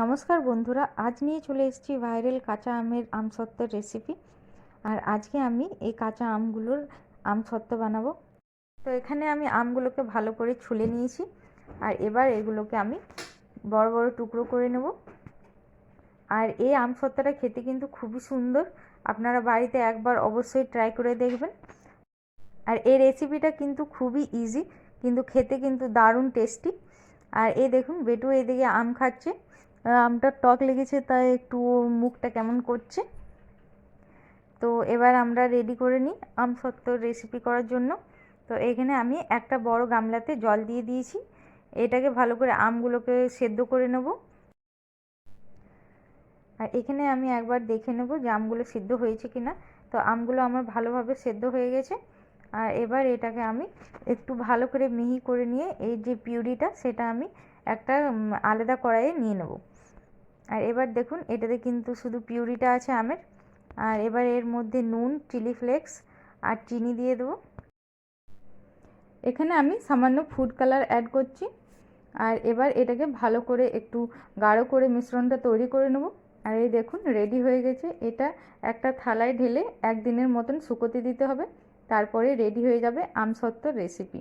নমস্কার বন্ধুরা, আজ নিয়ে চলে এসেছি ভাইরাল কাঁচা আমের আমসত্ত্বের রেসিপি আর আজকে আমি এই কাঁচা আমগুলোর আমসত্ত্ব বানাবো। তো এখানে আমি আমগুলোকে ভালো করে ছুলে নিয়েছি। আর এবার এগুলোকে আমি বড় বড় টুকরো করে নেব। আর এই আমসত্ত্বটা খেতে কিন্তু খুবই সুন্দর। আপনারা বাড়িতে একবার অবশ্যই ট্রাই করে দেখবেন। আর এই রেসিপিটা কিন্তু খুবই ইজি কিন্তু খেতে কিন্তু দারুণ টেস্টি আর এই দেখুন বেটু এদিকে আম খাচ্ছে। আমটা টক লেগেছে, তাই একটু মুখটা কেমন করছে। তো এবার আমরা রেডি করে নিই আম সত্ত্ব রেসিপি করার জন্য। তো এখানে আমি একটা বড় গামলাতে জল দিয়ে দিয়েছি। এটাকে ভালো করে আমগুলোকে সেদ্ধ করে নেব। আর এখানে আমি একবার দেখে নেব যে আমগুলো সিদ্ধ হয়েছে কি না তো আমগুলো আমার ভালোভাবে সেদ্ধ হয়ে গেছে। আর এবার এটাকে আমি একটু ভালো করে মিহি করে নিয়ে এই যে পিউরিটা, সেটা আমি একটা আলাদা কড়াইয়ে নিয়ে নেব। আর এবার দেখুন, এটাতে কিন্তু শুধু পিউরিটা আছে আমের। আর এবার এর মধ্যে নুন, চিলি ফ্লেক্স আর চিনি দিয়ে দেবো। এখানে আমি সামান্য ফুড কালার অ্যাড করছি। আর এবার এটাকে ভালো করে একটু গাঢ় করে মিশ্রণটা তৈরি করে নেব। আর এই দেখুন, রেডি হয়ে গেছে। এটা একটা থালায় ঢেলে একদিনের মতন শুকোতে দিতে হবে। তারপরে রেডি হয়ে যাবে আমসত্ত্বর রেসিপি।